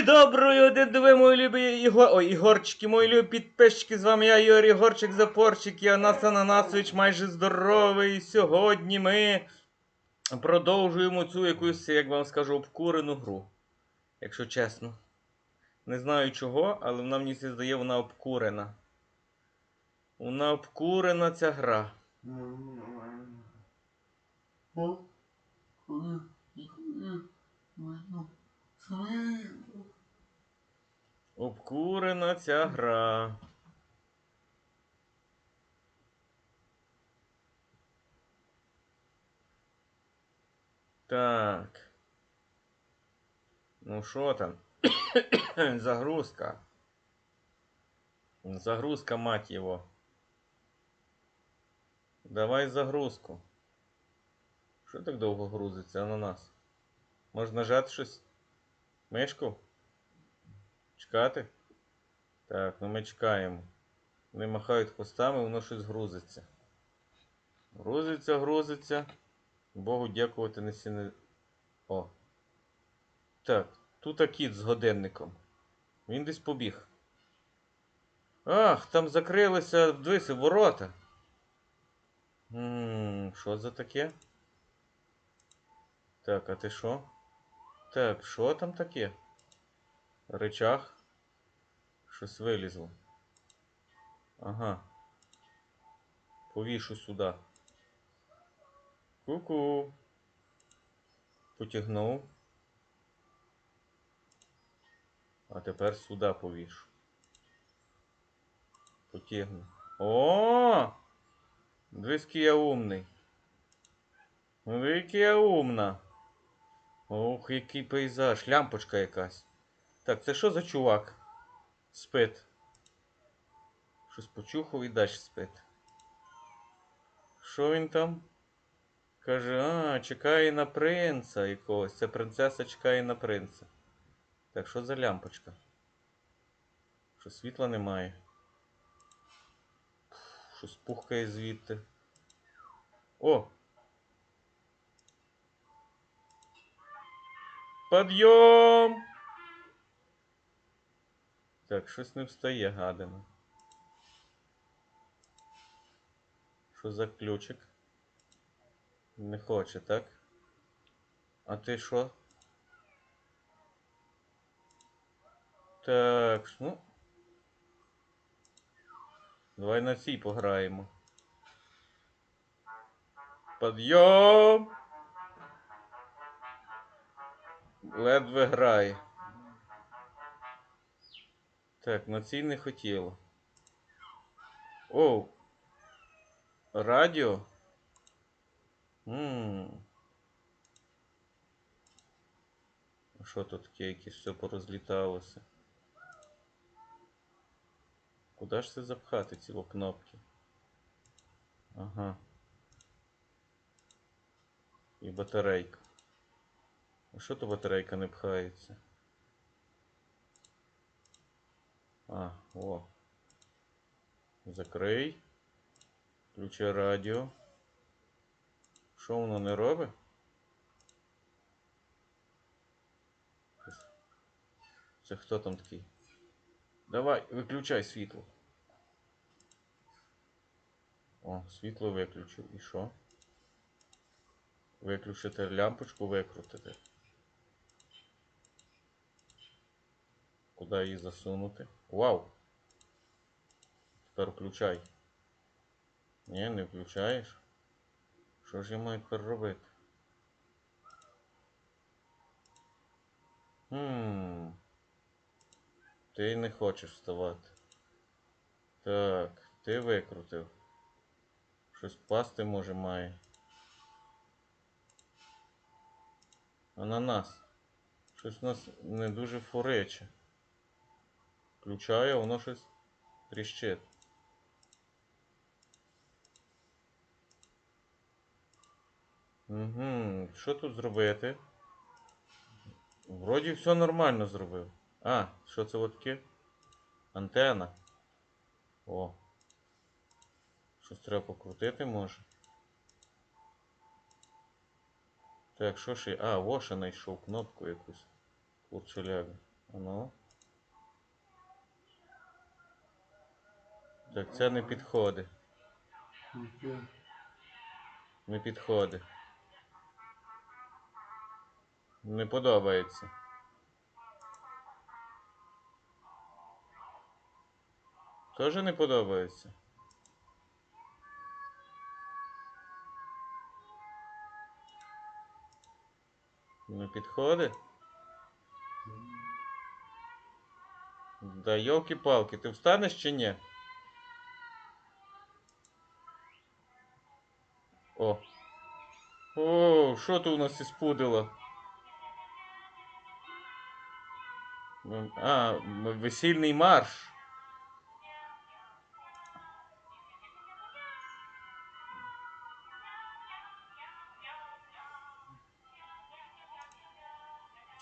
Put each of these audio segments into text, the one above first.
Ой, доброї один диви, мої любі Ігор... Ой, Ігорчики, мої любі підписчики, з вами я, Ігор Ігорчик Запорчик, я Анас Ананасович майже здоровий. І Сьогодні ми продовжуємо цю якусь, як вам скажу, обкурену гру. Якщо чесно. Не знаю чого, але вона мені здає, вона обкурена. Вона обкурена ця гра. Обкурена ця гра. Так. Ну що там? Загрузка. Загрузка, мать его. Давай загрузку. Що так довго грузиться на нас? Можна нажати щось? Мишку? Чекати? Так, ну ми чекаємо. Вони махають хвостами, воно щось грузиться. Грузиться, грузиться. Богу дякувати не сіне. О. Так, тут кіт з годинником. Він десь побіг. Ах, там закрилися дивися, ворота. Ммм, що за таке? Так, а ти що? Так, що там таке? Речах. Щось вилізло. Ага. Повішу сюди. Ку-ку. Потягнув. А тепер сюди повішу. Потягну. О! Дивись, я умний. Який я умна. Ох, який пейзаж. Лямпочка якась. Так, це що за чувак? Спит. Щось почухав і далі спит. Що він там? Каже, а, чекає на принца якогось. Це принцеса чекає на принца. Так, що за лямпочка? Що світла немає. Щось пухкає звідти. О! Подйом! Так, щось не встає, гадина. Що за ключик? Не хоче, так? А ти що? Так, ну. Давай на цій пограємо. Подйом! Ледве грає. Так, на цій не хотіло. Оу. Радіо? Ммм. Що тут якесь все порозліталося? Куди ж це запхати ці о кнопки? Ага. І батарейка. А що то батарейка не пхається? А, о. Закрий. Включи радіо. Що воно не робить? Це хто там такий? Давай, виключай світло. О, світло виключив. І що? Виключити лямпочку, викрутити. Куди її засунути? Вау! Тепер включай. Ні, не включаєш. Що ж я маю тепер робити? Хм. Ти не хочеш вставати. Так, ти викрутив. Щось впасти може має. Ананас. Щось у нас не дуже форече. Включаю, воно щось тріщить. Угу. Що тут зробити? Вроді все нормально зробив. А, що це от таке? Антена. О. Щось треба покрутити може. Так, що ще? А, во ще знайшов кнопку якусь. Курчеляга. Ну. Так, це не підходить. Не підходить. Не подобається. Тоже не подобається. Не підходить? Да йолки-палки, ти встанеш чи ні? О. О, що тут у нас із пудила? А, весільний марш.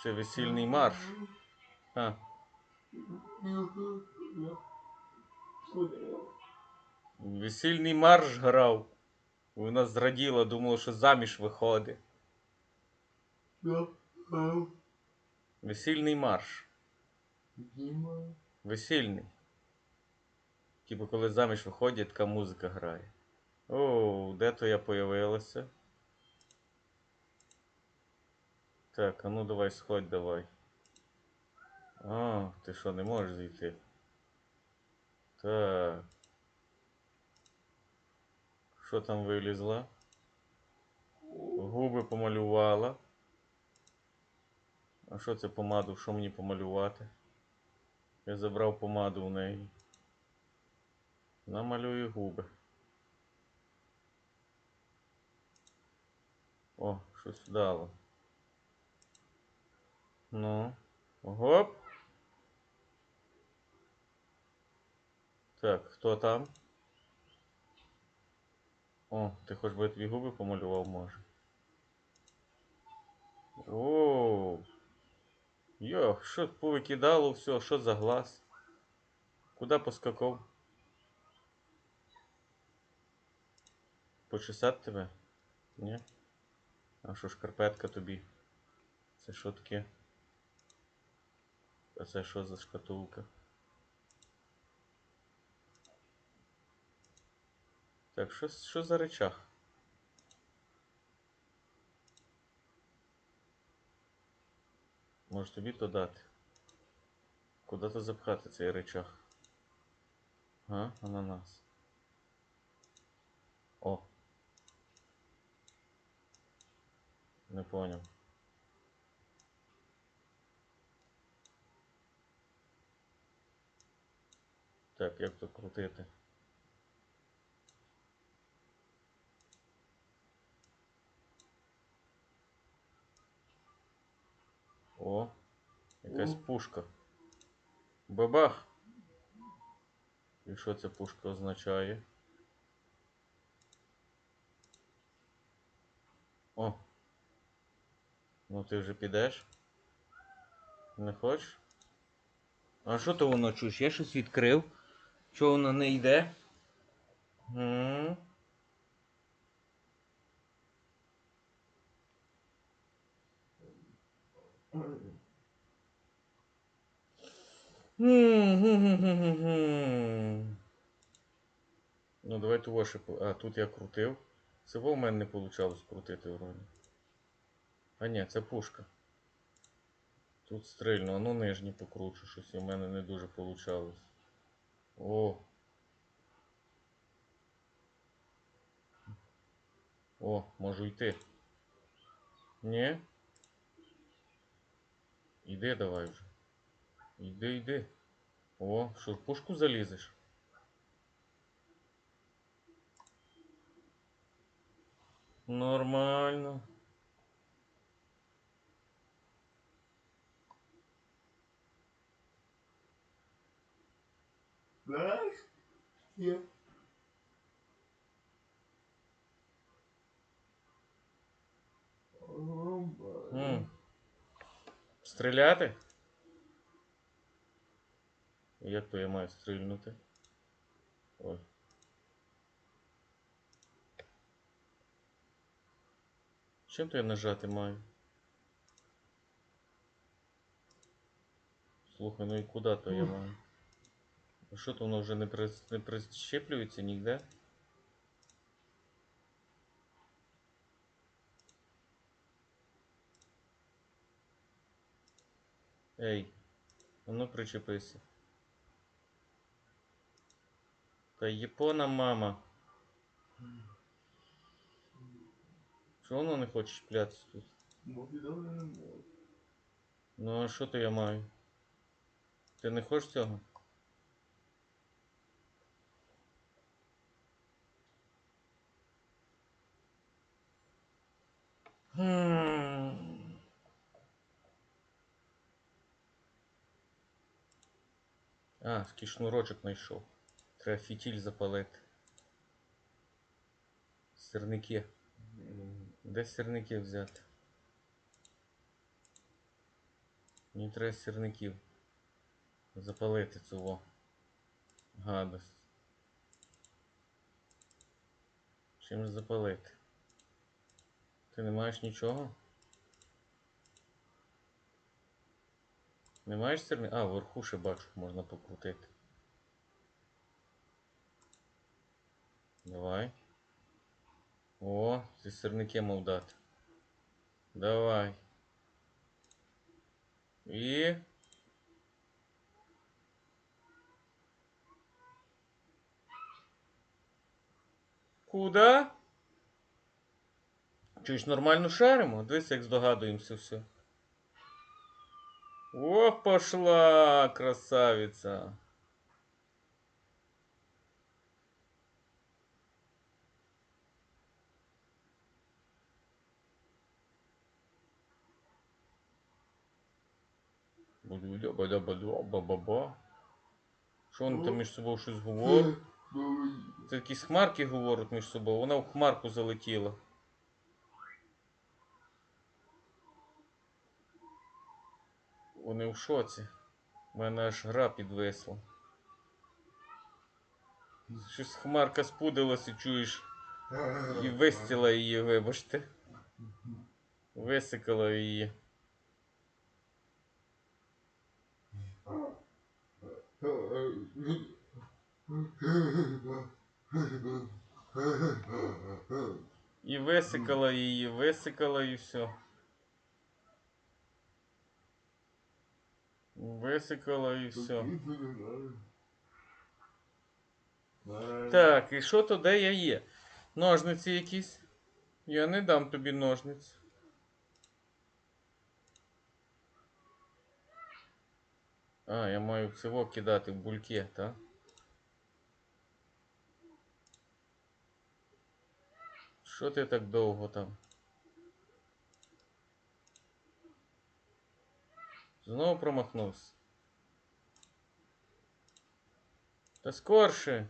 Це весільний марш. А, весільний марш грав. Вона зраділа, думала, що заміж виходить. Весільний марш. Весільний. Типу, коли заміж виходять, така музика грає. О, де то я появилася? Так, а ну давай сходь, давай. А, ти що, не можеш зайти? Так. Що там вилізла? Губи помалювала. А що це помаду? Що мені помалювати? Я забрав помаду у неї. Намалюю губи. О, щось дало. Ну. Гоп. Так, хто там? О, ти хоч би тобі губи помалював, може. О. Йо, що повикидало все, що за глаз? Куда поскакав? Почесати тебе? Ні? А що шкарпетка тобі? Це що таке? А це що за шкатулка? Так, що, що за речах? Може тобі то дати? Куди то запхати цей речах? А, ананас. О. Не поняв. Так, як то крутити? О, якась пушка. Бабах! І що ця пушка означає? О! Ну ти вже підеш? Не хочеш? А що то воно чуєш? Я щось відкрив. Чого воно не йде? М? Ну, давай того ще. по- А, тут я крутив. Це в мене не вийшло крутити вроді. А ні, це пушка. Тут стрільно, а ну нижні покручу, щось в мене не дуже вийшло. О. О, можу йти. Ні? Іди давай вже. Іди, йди. О, що в пушку залізеш? Нормально. Знаєш? Є. М. Стріляти? Як то я маю стрільнути? Ой. Чим то я нажати маю? Слухай, ну і куди то я маю? Що то воно вже не, прис... не прищеплюється ніде? Ей, а ну причепися. Та япона мама. Чого воно не хоче чіплятися тут? Можу. Ну а що то я маю? Ти не хочеш цього? А, такий шнурочок знайшов. Треба фітіль запалити. Сирники. Де сирники взяти? Мені треба сірників. Запалити цього. Гадость. Чим ж запалити? Ти не маєш нічого? Не маєш сірник? А, вверху ще бачу, можна покрутити. Давай. О, зі сирники мав дати. Давай. І. Куда? Чуєш, нормально шаримо? Дивись, як здогадуємося все. О, пошла, красавица. Ба-ба-ба. Що вони там між собою щось говорять? Це якісь хмарки говорять між собою. Вона в хмарку залетіла. Вони в шоці. У мене аж гра підвисла. Щось хмарка спудилась і чуєш. І вистіла її, вибачте. Висикала її. І висикала її, висикала і все. Висикала і все. Так, і що то де я є? Ножниці якісь? Я не дам тобі ножниць. А, я маю всього кидати в бульке, так? Що ти так довго там? Знову промахнувся. Та скорше.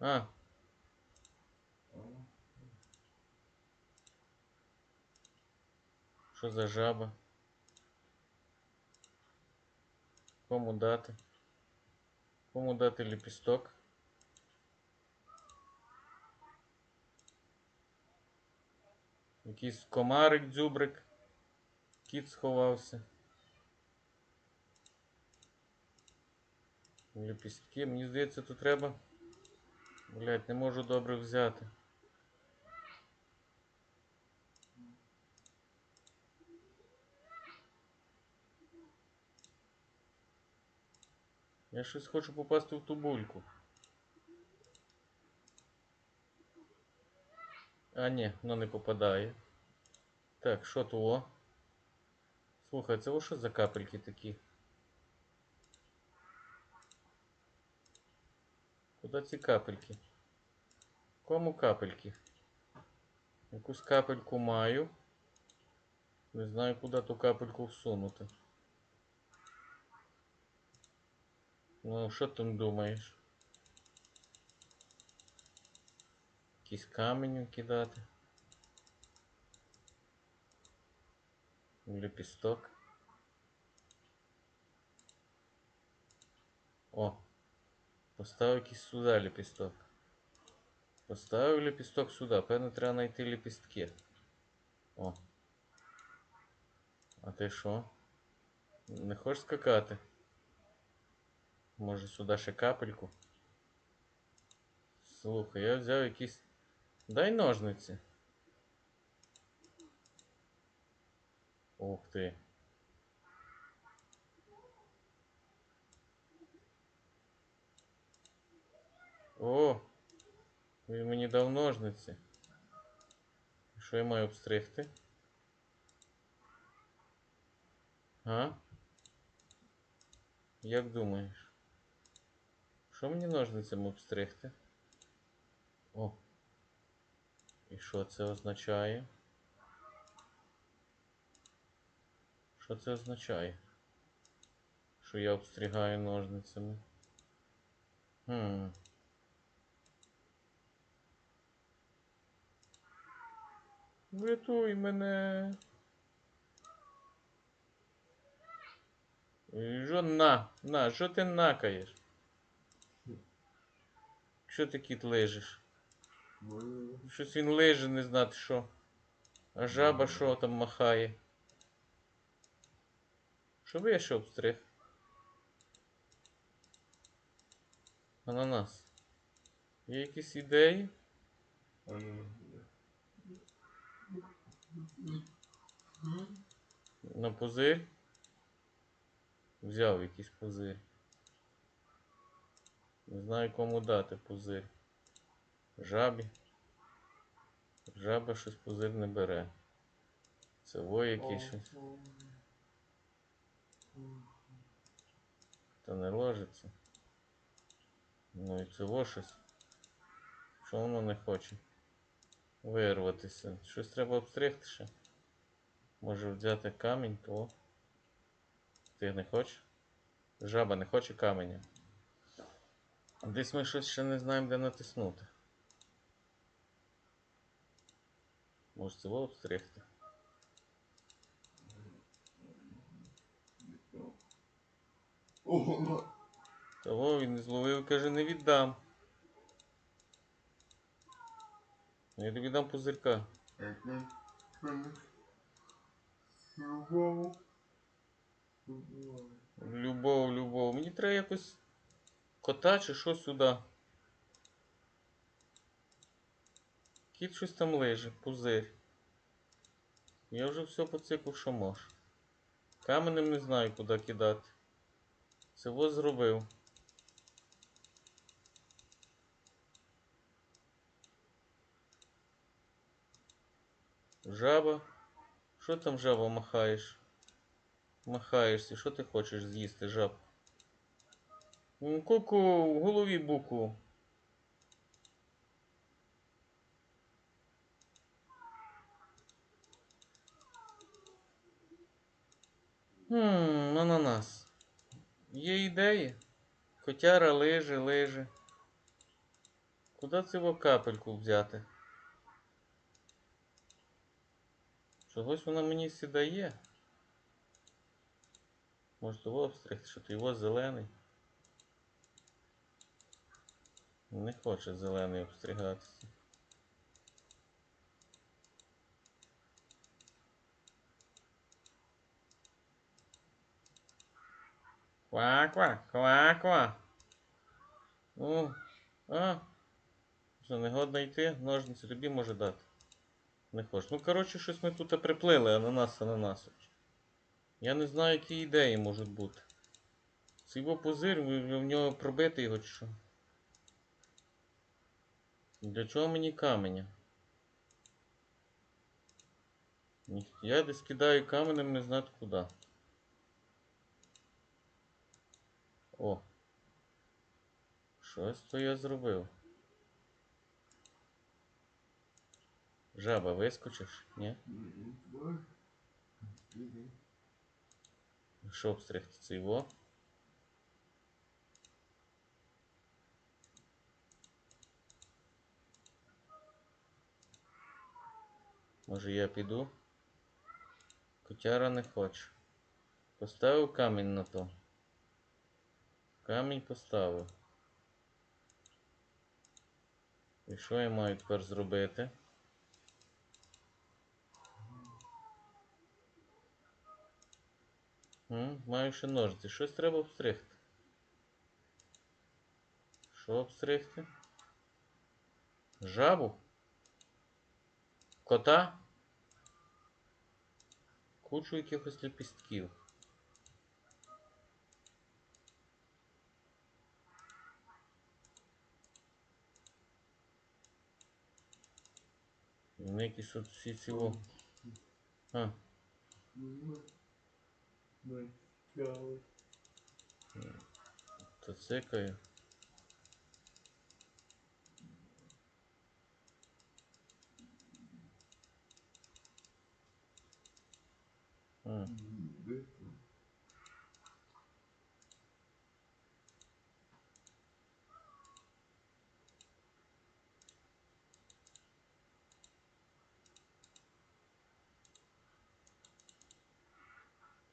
А. Що за жаба? Кому дати? Кому дати ліпісток? Якийсь комарик дзюбрик. Кіт сховався. Ліпістки, мені здається, тут треба. Блять, не можу добре взяти. Я щось хочу попасти в ту бульку. А, ні, воно не попадає. Так, що того? Слухай, це що за капельки такі? Куди ці капельки? Кому капельки? Якусь капельку маю. Не знаю, куди ту капельку всунути. Ну, що там думаєш? Якийсь камінь кидати. Лепісток. О! Поставив якийсь сюди лепісток. Поставив лепісток сюди. Певно, треба знайти лепістки. О. А ти що? Не хочеш скакати? Може сюди ще капельку? Слухай, я взяв якісь. Дай ножниці. Ух ти. О! Він мені дав ножниці. Що я маю обстригти? А? Як думаєш? Що мені ножницями обстригти? О. І що це означає? Що це означає? Що я обстригаю ножницями? Хм. Врятуй мене. Що на? На, що ти накаєш? Що ти кіт лежиш? Ну, Щось він лежить, не знати що. А жаба що там махає? Що я ще обстриг? Ананас. Є якісь ідеї? ну, На пузир? Взяв якийсь пузир. Не знаю кому дати пузир. Жабі. Жаба щось пузир не бере. Це во якийсь щось. Та не ложиться. Ну і це во щось. Що воно не хоче? Вирватися. Щось треба обстригти ще. Може взяти камінь, то. Ти не хочеш? Жаба не хоче каменя. Десь ми щось ще не знаємо, де натиснути. Може цього обстригти? О. Того він не зловив, каже, не віддам. Ну, Я тобі дам Любого. Любов, любов. Мені треба якось кота чи що сюди. Кіт щось там лежить, пузир. Я вже все поцикав, що мож. Каменем не знаю, куди кидати. Це во зробив. Жаба. Що там жаба махаєш? Махаєшся, що ти хочеш з'їсти, жаб? Куку, в голові буку. Хм, ананас. Є ідеї? Котяра лиже, лиже. Куди цього капельку взяти? Чогось вона мені сідає. Може того обстригти, що ти його зелений. Не хоче зелений обстригатися. Ква-ква, ква-ква. О, а. Що, не годно йти? Ножниці тобі може дати. Не хочеш. Ну, коротше, щось ми тут приплили, ананас, ананасович. Я не знаю, які ідеї можуть бути. Цей пузир, в нього пробити його чи що? Для чого мені каменя? Я десь кидаю каменем не знати куди. О. Щось то я зробив. Жаба, вискочиш? Ні? Що обстригти це його? Може я піду? Котяра не хоче. Поставив камінь на то. Камінь поставив. І що я маю тепер зробити? М, Маю ще ножиці. Щось треба обстригти. Що обстригти? Жабу? Кота? Кучу якихось ліпістків. Вони якісь от всі ці во. А, то цикаю. А,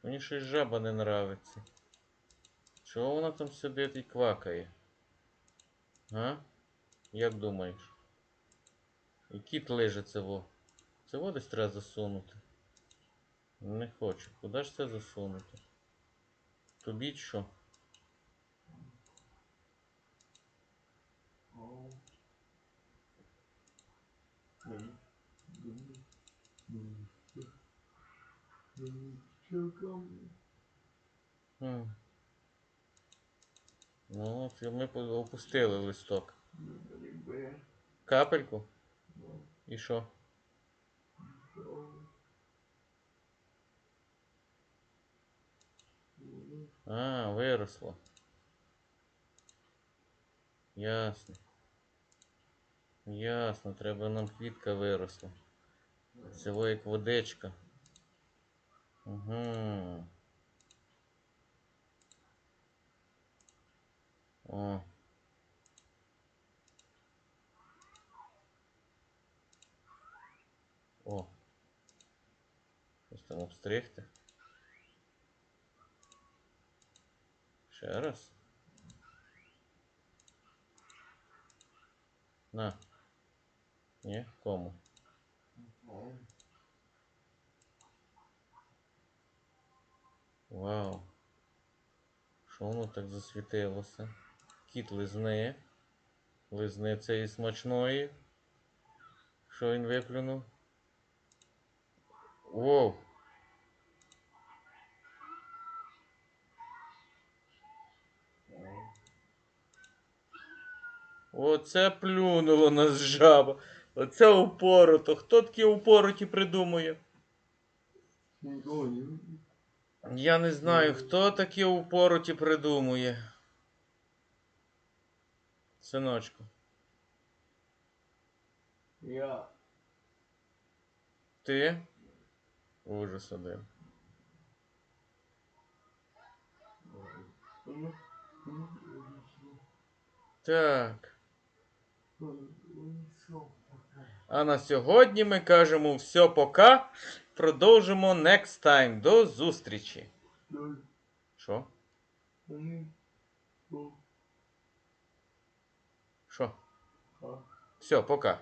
мені щось жаба не нравиться. Чого вона там сидить і квакає? А? Як думаєш? І кіт лежить це во. Це во десь треба засунути. Не хочу. Куди ж це засунути? Тобі що? Ну, от ми опустили листок. Капельку? І що? А, виросло. Ясно. Ясно, треба нам квітка виросла. Це як водичка. Угу. О. О. Щось там обстригти. Ще раз. На. Ні, кому? Вау. Що воно так засвітилося? Кіт лизне. Лизне цієї смачної. Що він виплюнув? Воу. Оце плюнуло нас жаба. Оце упорото. Хто такі упороті придумує? Я не знаю, хто такі упороті придумує. Синочку. Я. Ти? Ужас один. Так. А на сьогодні ми кажемо все пока. Продовжимо next time. До зустрічі. Що? Що? Все, пока.